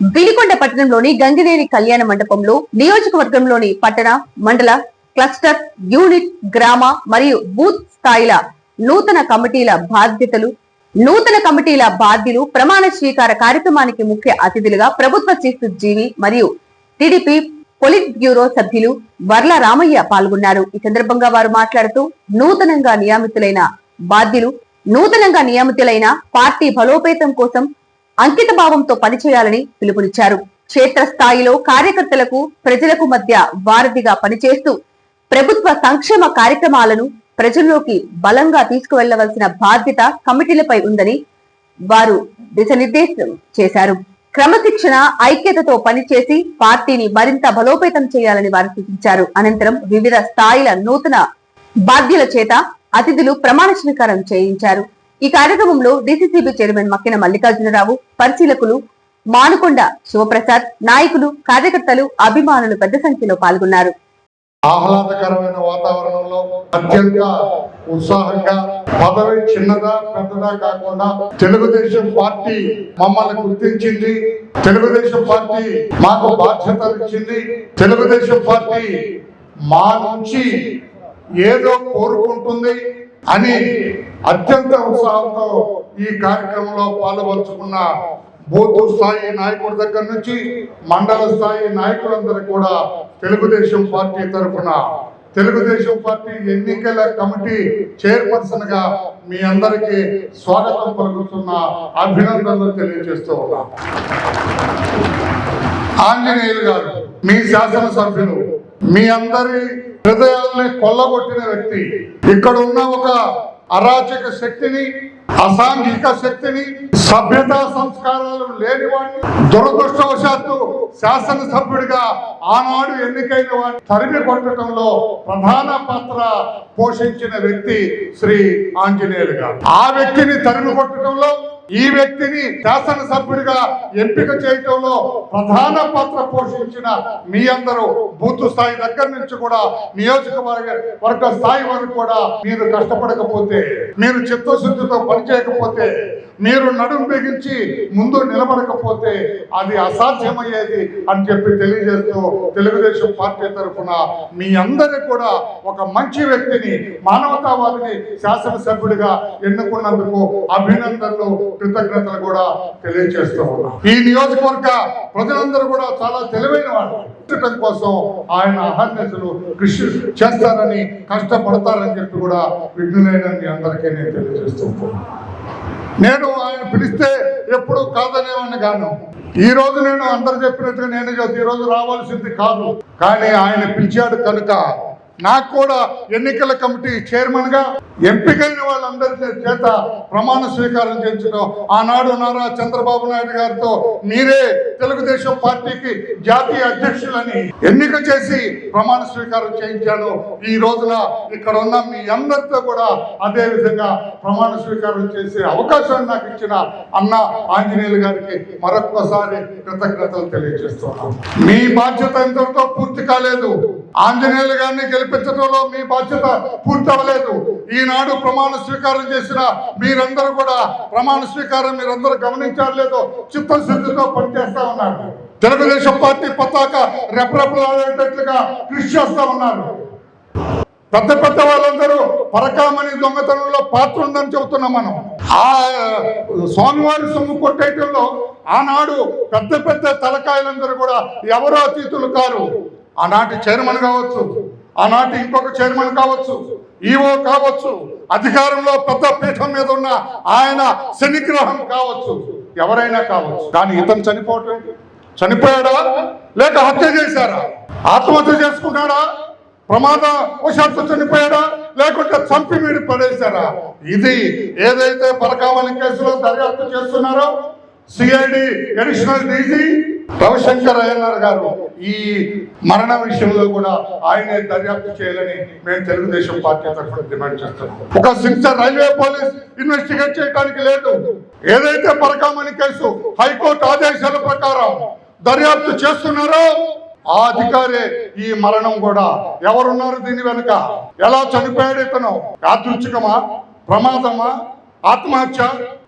విడికొండ పట్టణంలోని గంగినేని కళ్యాణ మండపంలో నియోజకవర్గంలోని పట్టణ మండల క్లస్టర్ యూనిట్ గ్రామ మరియు బూత్ స్థాయిల నూతన కమిటీల బాధ్యతలు నూతన కమిటీల బాధ్యులు ప్రమాణ స్వీకార కార్యక్రమానికి ముఖ్య అతిథులుగా ప్రభుత్వ చీఫ్ జీవి మరియు టీడీపీ పొలిట్ బ్యూరో సభ్యులు వర్ల రామయ్య పాల్గొన్నారు. ఈ సందర్భంగా వారు మాట్లాడుతూ నూతనంగా నియమితులైన బాధ్యులు నూతనంగా నియమితులైన పార్టీ బలోపేతం కోసం అంకిత భావంతో పనిచేయాలని పిలుపునిచ్చారు. క్షేత్ర స్థాయిలో కార్యకర్తలకు ప్రజలకు మధ్య వారధిగా పనిచేస్తూ ప్రభుత్వ సంక్షేమ కార్యక్రమాలను ప్రజల్లోకి బలంగా తీసుకువెళ్ళవలసిన బాధ్యత కమిటీలపై ఉందని వారు దిశనిర్దేశం చేశారు. క్రమశిక్షణ ఐక్యతతో పనిచేసి పార్టీని మరింత బలోపేతం చేయాలని వారు సూచించారు. అనంతరం వివిధ స్థాయిల నూతన బాధ్యుల చేత అతిథులు ప్రమాణ స్వీకారం చేయించారు. ఈ కార్యక్రమంలో డిసిసిబి చైర్మన్ మక్కిన మల్లికార్జునరావు పరిశీలకులు మానుకొండ శివప్రసాద్ నాయకులు కార్యకర్తలు అభిమానులు పెద్ద సంఖ్యలో పాల్గొన్నారు. ఆహ్లాదకరమైన వాతావరణంలో అత్యంత ఉత్సాహంగా పదవి చిన్నదా పెద్దదా కాకుండా తెలుగుదేశం పార్టీ మమ్మల్ని గుర్తించింది. తెలుగుదేశం పార్టీ మాకు బాధ్యతలు ఇచ్చింది. తెలుగుదేశం పార్టీ మా నుంచి ఏదో కోరుకుంటుంది. అని అత్యంత ఉత్సాహంతో ఈ కార్యక్రమంలో పాల్పంచుకున్న బూత్ స్థాయి నాయకుడి దగ్గర నుంచి మండల స్థాయి నాయకులందరూ కూడా తెలుగుదేశం పార్టీ తరఫున తెలుగుదేశం పార్టీ ఎన్నికల కమిటీ చైర్పర్సన్గా మీ అందరికీ స్వాగతం పలుకుతున్న అభినందనలు తెలియజేస్తూ ఉన్నా. ఆంజనేయులు గారు మీ శాసనసభ్యులు మీ అందరి హృదయాల్ని కొల్లగొట్టిన వ్యక్తి. ఇక్కడ ఉన్న ఒక అరాచక శక్తిని అసాంఘిక శక్తిని సభ్యతా సంస్కారాలు లేని వాడిని దురదృష్టవశాత్తు శాసనసభ్యుడిగా ఆనాడు ఎన్నికైన వాడిని తరిమి కొట్టడంలో ప్రధాన పాత్ర పోషించిన వ్యక్తి శ్రీ ఆంజనేయులు గారు. ఆ వ్యక్తిని తరిమి కొట్టడంలో ఈ వ్యక్తిని శాసనసభ్యుడిగా ఎంపిక చేయటంలో ప్రధాన పాత్ర పోషించిన మీ అందరూ బూత్ స్థాయి దగ్గర నుంచి కూడా నియోజకవర్గ వర్గ స్థాయి వరకు కూడా మీరు కష్టపడకపోతే మీరు చిత్తశుద్ధితో పనిచేయకపోతే మీరు నడుము బిగించి ముందు నిలబడకపోతే అది అసాధ్యమయ్యేది అని చెప్పి తెలియజేస్తూ తెలుగుదేశం పార్టీ తరఫున మీ అందరి కూడా ఒక మంచి వ్యక్తిని మానవతావాదిని శాసనసభ్యుడిగా ఎన్నుకున్నందుకు అభినందనలు కృతజ్ఞతలు కూడా తెలియజేస్తూ ఈ నియోజకవర్గ ప్రజలందరూ కూడా చాలా తెలివైన వాళ్ళు. కోసం ఆయన అహర్నిశలు కృషి చేస్తారని కష్టపడతారని చెప్పి కూడా విఘ్నులైన మీ అందరికీ నేను తెలియజేస్తూ నేను ఆయన పిలిస్తే ఎప్పుడు కాదనేవాడిని కాను ఈ రోజు నేను అందరు చెప్పినట్టుగా నేను ఈరోజు రావాల్సింది కాదు. కానీ ఆయన పిలిచాడు కనుక నాకు కూడా ఎన్నికల కమిటీ చైర్మన్గా ఎంపికైన వాళ్ళందరి చేత ప్రమాణ స్వీకారం చేయించడం ఆనాడు నారా చంద్రబాబు నాయుడు గారితో మీరే తెలుగుదేశం పార్టీకి జాతీయ అధ్యక్షులని ఎన్నిక చేసి ప్రమాణ స్వీకారం చేయించాను. ఈ రోజున ఇక్కడ ఉన్న మీ అందరితో కూడా అదే విధంగా ప్రమాణ స్వీకారం చేసే అవకాశాన్ని నాకు ఇచ్చిన అన్న ఆంజనేయులు గారికి మరొక్కసారి కృతజ్ఞతలు తెలియజేస్తున్నాను. మీ బాధ్యత ఇంతటితో పూర్తి కాలేదు. ఆంజనేయులు గారిని గెలిపి గెలిపించడంలో మీ బాధ్యత పూర్తవ్వలేదు ఈనాడు ప్రమాణ స్వీకారం చేసిన మీరందరూ కూడా ప్రమాణ స్వీకారం మీరందరూ గమనించారు లేదో చిత్తశుద్ధితో పనిచేస్తా ఉన్నారు. తెలుగుదేశం పార్టీ పతాక రెపరెపలాడేటట్లుగా కృషి చేస్తా ఉన్నారు. పెద్ద పెద్ద వాళ్ళందరూ పరకామణి దొంగతనంలో పాత్ర ఉందని చెబుతున్నాం మనం. ఆ స్వామివారి సొమ్ము కొట్టేయటంలో ఆనాడు పెద్ద పెద్ద తలకాయలందరూ కూడా ఎవరో అతీతులు కారు? ఆనాటి చైర్మన్ కావచ్చు ఆనాటి ఇంకొక చైర్మన్ కావచ్చు ఈవో కావచ్చు అధికారంలో పెద్ద పీఠం మీద ఉన్న ఆయన శనిగ్రహం కావచ్చు ఎవరైనా కావచ్చు. కానీ ఇతను చనిపోవటం చనిపోయాడా? లేక హత్య చేశారా? ఆత్మహత్య చేసుకున్నాడా? ప్రమాద వశాత్తు చనిపోయాడా? లేకుంటే చంపి మీరు పడేశారా? ఇది ఏదైతే పరకామణి కేసులో దర్యాప్తు చేస్తున్నారో CID additional DG Ravishankar Ayyanar garu ఈ మరణ విషయంలో కూడా ఆయనే దర్యాప్తు చేయాలని మేము తెలుగుదేశం పార్టీ తరఫున డిమాండ్ చేస్తున్నాం. ఒక సిన్సియర్ రైల్వే పోలీస్ ఇన్వెస్టిగేట్ చేయడానికి లేదు. ఏదైతే పరకామణి కేసు హైకోర్టు ఆదేశాల ప్రకారం దర్యాప్తు చేస్తున్నారో ఆ అధికారే ఈ మరణం కూడా ఎవరున్నారు దీని వెనుక? ఎలా చనిపోయాడు ఇతను? యాదృచ్ఛికమా? ప్రమాదమా? ఆత్మహత్య?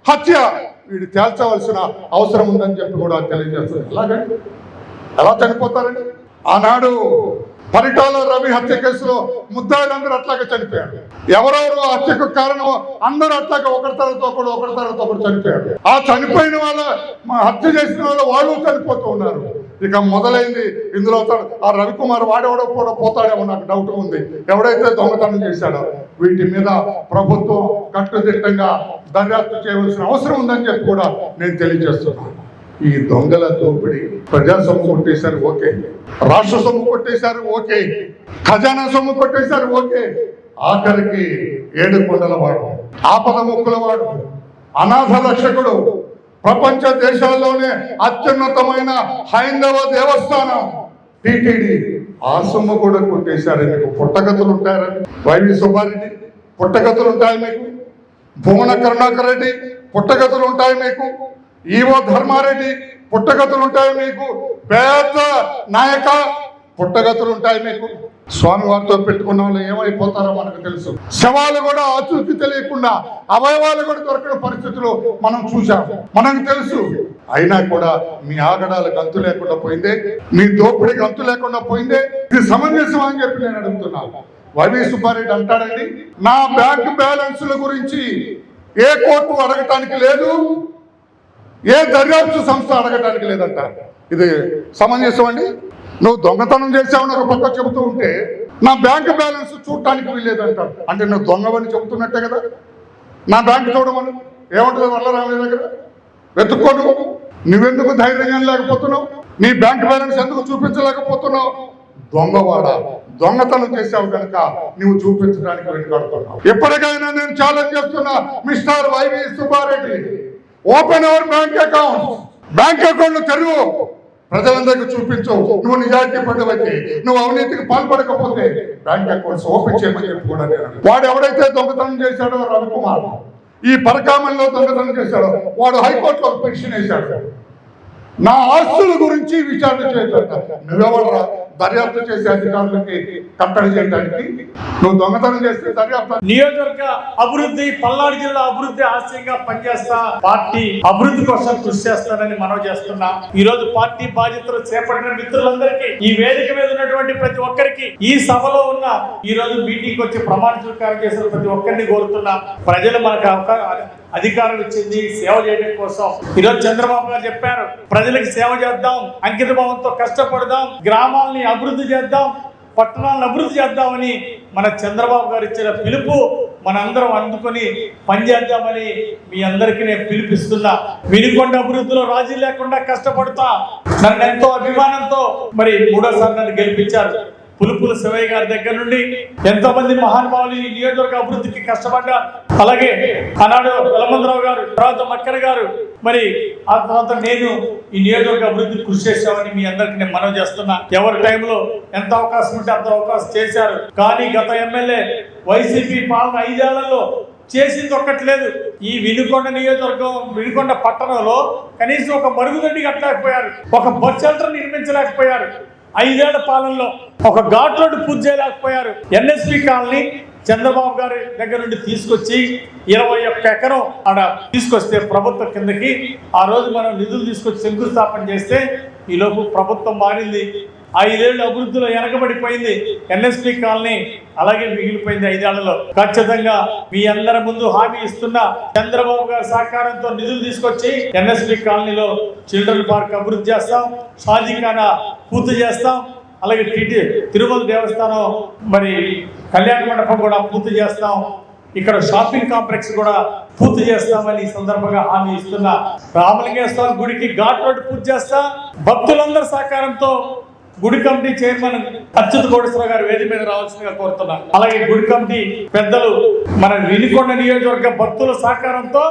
హత్య? వీడు తేల్చవలసిన అవసరం ఉందని చెప్పి కూడా తెలియజేస్తుంది. ఎలాగండి ఎలా చనిపోతారండి? ఆనాడు పరిటాల రవి హత్య కేసులో ముద్దాయిలందరూ అట్లాగే చనిపోయారు. ఎవరెవరు ఆ హత్యకు కారణం అందరూ అట్లాగే ఒకరి తర్వాత ఒకడు ఒకరి తర్వాత ఒకడు చనిపోయారు. ఆ చనిపోయిన వాళ్ళ హత్య చేసిన వాళ్ళు వాళ్ళు చనిపోతూ ఉన్నారు. ఇక మొదలైంది. ఇందులో ఆ రవికుమార్ వాడెవడో కూడా పోతాడేమో నాకు డౌట్ ఉంది. ఎవడైతే దొంగతనం చేశాడో వీటి మీద ప్రభుత్వం కట్టుదిట్టంగా దర్యాప్తు చేయవలసిన అవసరం ఉందని చెప్పి కూడా నేను తెలియజేస్తున్నాను. ఈ దొంగల దోపిడీ ప్రజా సొమ్ము కొట్టేశారు ఓకే. రాష్ట్ర సొమ్ము కొట్టేశారు ఓకే. ఖజానా సొమ్ము కొట్టేశారు ఓకే. ఆఖరికి ఏడు కొండల వాడు ఆపద మొక్కుల వాడు అనాథ రక్షకుడు ప్రపంచ దేశాల్లోనే అత్యున్నతమైన హైందవ దేవస్థానం. టిటిడి. ఆ సొమ్ము కూడా కొట్టేశారు మీకు. పుట్టగతులు ఉంటారని వైవి సుబ్బారెడ్డి పుట్టగతులు ఉంటాయి మీకు? భువన కరుణాకర్ రెడ్డి పుట్టగతులు ఉంటాయి మీకు? ఈవో ధర్మారెడ్డి పుట్టగతులు ఉంటాయి మీకు? పేద నాయక పుట్టగతులు ఉంటాయి మీకు? స్వామి వారితో పెట్టుకున్న వాళ్ళు ఏమైపోతారో మనకు తెలుసు. శవాలు కూడా ఆచూకీ తెలియకుండా అవయవాలు కూడా దొరకని పరిస్థితులు మనం చూసాం మనకు తెలుసు. అయినా కూడా మీ ఆగడాలు గంతు లేకుండా పోయిందే మీ దోపిడీ గంతు లేకుండా పోయిందే ఇది సమంజసం అని చెప్పి నేను అడుగుతున్నాను వైవి సుబ్బారెడ్డి అంటాడండి నా బ్యాంక్ బ్యాలెన్స్ల గురించి ఏ కోర్టు అడగటానికి లేదు ఏ దర్యాప్తు సంస్థ అడగటానికి లేదంట. ఇది సమంజసం అండి? నువ్వు దొంగతనం చేసావని ఒక పక్క చెబుతూ ఉంటే నా బ్యాంక్ బ్యాలెన్స్ చూడటానికి వీల్లేదంటాడు అంటే నువ్వు దొంగవని చెబుతున్నట్టే కదా? నా బ్యాంక్ చూడమని. ఏమంటుంది వల్లరామయ్య కదా వెతుక్కోను నువ్వెందుకు ధైర్యంగా లేకపోతున్నావు? నీ బ్యాంక్ బ్యాలెన్స్ ఎందుకు చూపించలేకపోతున్నావు? దొంగవాడ? దొంగతనం చేసావు కనుక నువ్వు చూపించడానికి వెనుకడుతున్నావు. ఎప్పటికైనా నేను ఛాలెంజ్ చేస్తున్నా mister YV Subba Reddy. Open our bank account bank account తెరువు. ప్రజలందరికీ చూపించు. నువ్వు నిజాయితీ పడవైతే నువ్వు అవినీతికి పాల్పడకపోతే బ్యాంక్ అకౌంట్స్ ఓపెన్ చేయమని చెప్పి కూడా వాడు ఎవడైతే దొంగతనం చేశాడో రవికుమార్ ఈ పరకామంలో దొంగతనం చేశాడో వాడు హైకోర్టులో పెన్షన్ వేశాడు. నా ఆస్తుల గురించి విచారణ చేయటంట నువ్వెవడరా దర్యాప్తు చేసే అధికారులకి కట్టడి చేయడానికి నువ్వు దొంగతనం చేస్తే దర్యాప్తు నియోజకవర్గ అభివృద్ధి పల్నాడు జిల్లా అభివృద్ధి ఆశయంగా పనిచేస్తా పార్టీ అభివృద్ధి కోసం కృషి చేస్తానని మనవి చేస్తున్నా. ఈ రోజు పార్టీ బాధ్యతలు చేపట్టిన మిత్రులందరికీ ఈ వేదిక మీద ఉన్నటువంటి ప్రతి ఒక్కరికి ఈ సభలో ఉన్న ఈ రోజు మీటింగ్ వచ్చి ప్రమాణ స్వీకారం చేసిన ప్రతి ఒక్కరిని కోరుతున్నా. ప్రజలు మనకు అవకా- అధికారం ఇచ్చింది సేవ చేయడం కోసం. ఈరోజు చంద్రబాబు గారు చెప్పారు ప్రజలకు సేవ చేద్దాం అంకిత భావంతో కష్టపడదాం గ్రామాలని అభివృద్ధి చేద్దాం పట్టణాలను అభివృద్ధి చేద్దామని మన చంద్రబాబు గారు ఇచ్చిన పిలుపు మనందరం అందుకొని పనిచేద్దామని మీ అందరికీ నేను పిలిపిస్తున్నా. వినుకొండ అభివృద్ధిలో రాజీ లేకుండా కష్టపడతా. నన్ను ఎంతో అభిమానంతో మరి మూడోసారి నన్ను గెలిపించారు. పులుపుల శివయ్య గారి దగ్గర నుండి ఎంతో మంది మహానుభావులు ఈ నియోజకవర్గ అభివృద్ధికి కష్టపడ్డారు. అలాగే ఆనాడు వెలమందరావు గారు తర్వాత మక్కన గారు. మరి ఆ తర్వాత నేను ఈ నియోజకవర్గ అభివృద్ధికి కృషి చేశామని మీ అందరికి నేను మనవి చేస్తున్నా. ఎవరి టైంలో ఎంత అవకాశం ఉంటే అంత అవకాశం చేశారు. కానీ గత ఎమ్మెల్యే వైసీపీ పాలన ఐదేళ్ళలో చేసింది ఒక్కట్లేదు ఈ వినుకొండ నియోజకవర్గం వినుకొండ పట్టణంలో కనీసం ఒక మరుగుదొడ్డి కట్టలేకపోయారు. ఒక బస్ షెల్టర్ నిర్మించలేకపోయారు. ఐదేళ్ళ పాలనలో ఒక ఘాట్ రోడ్డు పూర్తి చేయలేకపోయారు. ఎన్ఎస్పి కాలనీ చంద్రబాబు గారి దగ్గర నుండి తీసుకొచ్చి ఇరవై ఒక్క ఎకరం ఆడ తీసుకొస్తే ప్రభుత్వం కిందకి ఆ రోజు మనం నిధులు తీసుకొచ్చి శంకుస్థాపన చేస్తే ఈలోపు ప్రభుత్వం మారింది. ఐదేళ్ళు అభివృద్ధిలో వెనకబడిపోయింది ఎన్ఎస్పి కాలనీ అలాగే మిగిలిపోయింది ఐదేళ్ళలో. ఖచ్చితంగా మీ అందరి ముందు హామీ ఇస్తున్న చంద్రబాబు గారి సహకారంతో నిధులు తీసుకొచ్చి ఎన్ఎస్పి కాలనీలో చిల్డ్రన్ పార్క్ అభివృద్ధి చేస్తాం షాజీఖానా పూర్తి చేస్తాం అలాగే టిటి తిరుమల దేవస్థానం మరి కళ్యాణ మండపం కూడా పూర్తి చేస్తాం ఇక్కడ షాపింగ్ కాంప్లెక్స్ కూడా పూర్తి చేస్తామని ఈ సందర్భంగా హామీ ఇస్తున్నా రామలింగేశ్వర గుడికి ఘాట్ రోడ్ పూర్తి చేస్తా భక్తులందరి సహకారంతో గుడి కమిటీ చైర్మన్ అచ్యుత్ కోటేశ్వర గారు వేది మీద రావాల్సిందిగా కోరుతున్నాను. అలాగే గుడి కమిటీ పెద్దలు మన వినికొండ నియోజకవర్గ భక్తుల సహకారంతో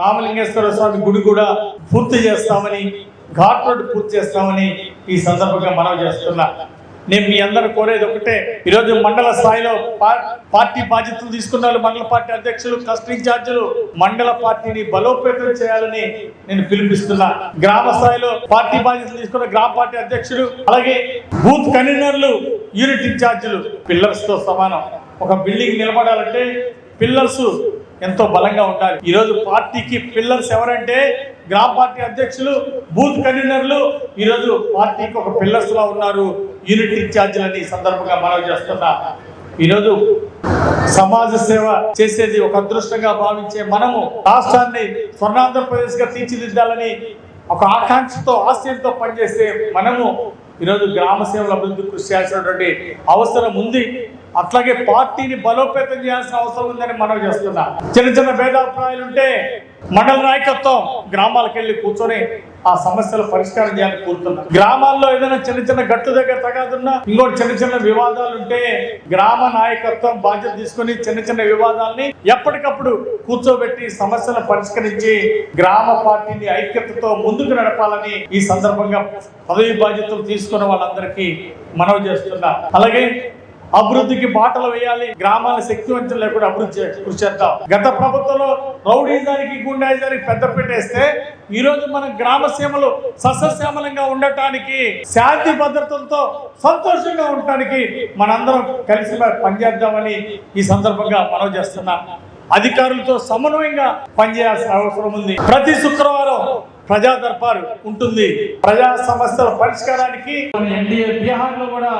రామలింగేశ్వర స్వామి గుడి కూడా పూర్తి చేస్తామని ఘాట్ రోడ్డు పూర్తి చేస్తామని ఈ సందర్భంగా మనవి చేస్తున్నా. నేను మీ అందరూ కోరేది ఒకటే. ఈరోజు మండల స్థాయిలో పార్టీ బాధ్యతలు తీసుకున్న వాళ్ళు మండల పార్టీ అధ్యక్షులు క్లస్టర్ ఇన్ఛార్జీలు. మండల పార్టీని బలోపేతం చేయాలని నేను పిలిపిస్తున్నా గ్రామ స్థాయిలో పార్టీ బాధ్యతలు తీసుకున్న గ్రామ పార్టీ అధ్యక్షులు అలాగే బూత్ కన్వీనర్లు యూనిట్ ఇన్ఛార్జీలు. పిల్లర్స్తో సమానం. ఒక బిల్డింగ్ నిలబడాలంటే పిల్లర్స్ ఎంతో బలంగా ఉండాలి. ఈరోజు పార్టీకి పిల్లర్స్ ఎవరంటే గ్రామ పార్టీ అధ్యక్షులు బూత్ కన్వీనర్లు ఈరోజు పార్టీకి ఒక పిల్లర్స్ లా ఉన్నారు. యూనిట్ ఇన్ఛార్జీలని సందర్భంగా మనవి చేస్తున్నా ఈరోజు సమాజ సేవ చేసేది ఒక అదృష్టంగా భావించే మనము రాష్ట్రాన్ని స్వర్ణాంధ్రప్రదేశ్గా తీర్చిదిద్దాలని ఒక ఆకాంక్షతో ఆశయంతో పనిచేస్తే మనము ఈరోజు గ్రామ సేవల అభివృద్ధి కృషి చేయాల్సినటువంటి అవసరం ఉంది. అట్లాగే పార్టీని బలోపేతం చేయాల్సిన అవసరం ఉందని మనం చేస్తున్నాం. చిన్న చిన్న భేదాభిప్రాయాలు ఉంటే మండల నాయకత్వం గ్రామాలకు వెళ్ళి కూర్చొని ఆ సమస్యలు పరిష్కారం చేయాలని కోరుతున్నా గ్రామాల్లో ఏదైనా చిన్న చిన్న గట్టు దగ్గర తగాదున్నా ఇంకోటి చిన్న చిన్న వివాదాలు ఉంటే గ్రామ నాయకత్వం బాధ్యత తీసుకొని చిన్న చిన్న వివాదాలని ఎప్పటికప్పుడు కూర్చోబెట్టి సమస్యలను పరిష్కరించి గ్రామ పార్టీని ఐక్యతతో ముందుకు నడపాలని ఈ సందర్భంగా పదవి బాధ్యతలు తీసుకున్న వాళ్ళందరికీ మనవి చేస్తున్నా. అలాగే అభివృద్ధికి బాటలు వేయాలి. గ్రామాల శక్తివంతం లేకుండా అభివృద్ధి కృషి చేద్దాం. గత ప్రభుత్వంలో రౌడీజానికి గుండాయిజానికి పెద్ద పెట్టేస్తే ఈ రోజు మన గ్రామ సీమలు సస్యశ్యామలంగా ఉండటానికి శాంతి భద్రతలతో సంతోషంగా ఉండటానికి మనందరం కలిసి పనిచేద్దామని ఈ సందర్భంగా మనవి చేస్తున్నాం. అధికారులతో సమన్వయంగా పనిచేయాల్సిన అవసరం ఉంది. ప్రతి శుక్రవారం ప్రజా దర్బారు ఉంటుంది. ప్రజా సమస్యల పరిష్కారానికి ఎన్డీఏ బీహార్లో కూడా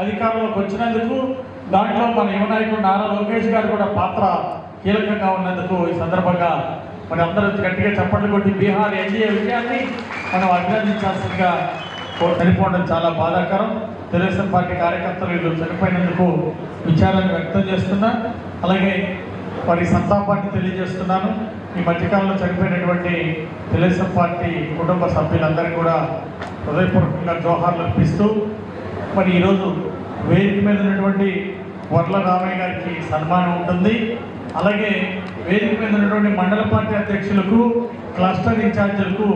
అధికారంలోకి వచ్చినందుకు దాంట్లో మన యువ నాయకుడు నారా లోకేష్ గారు కూడా పాత్ర కీలకంగా ఉన్నందుకు ఈ సందర్భంగా మరి అందరూ గట్టిగా చప్పట్లు కొట్టి బీహార్ ఎన్డీఏ విజయాన్ని మనం అభినందించాల్సిందిగా చనిపోవడం చాలా బాధాకరం. తెలుగుదేశం పార్టీ కార్యకర్తలు వీళ్ళు చనిపోయినందుకు విచారాన్ని వ్యక్తం చేస్తున్నా. అలాగే వారి సంతాపాన్ని తెలియజేస్తున్నాను. ఈ మధ్యకాలంలో చనిపోయినటువంటి తెలుగుదేశం పార్టీ కుటుంబ సభ్యులందరికీ కూడా హృదయపూర్వకంగా జోహార్లు అర్పిస్తూ మరి ఈరోజు వేదిక మీద ఉన్నటువంటి వర్ల రామయ్య గారికి సన్మానం ఉంటుంది. అలాగే వేదిక మీద ఉన్నటువంటి మండల పార్టీ అధ్యక్షులకు క్లస్టర్ ఇన్ఛార్జీలకు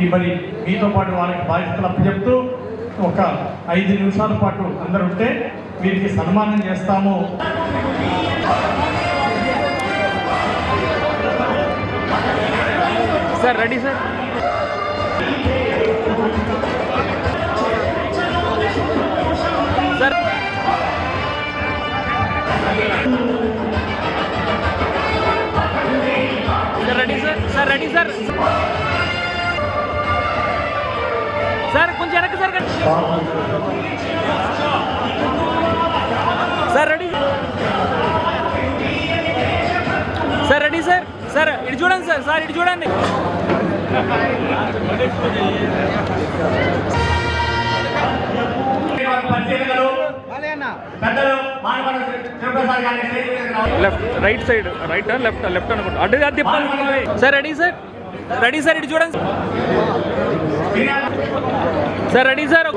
ఈ మరి మీతో పాటు వాళ్ళకి బాధ్యతలు అప్పచెప్తూ ఒక ఐదు నిమిషాల పాటు అందరు ఉంటే వీరికి సన్మానం చేస్తాము. Sir ready sir sir sir ready sir sir ready sir sir కొంచెం వెనక్కి సార్ సార్ రెడీ సార్ ఇటు చూడండి సార్ సార్ ఇటు చూడండి. Left right side right left left అనుకుంటా. అటు అది తిప్పాలి sir ready sir? Ready sir ఇటు చూడండి. Sir ready sir.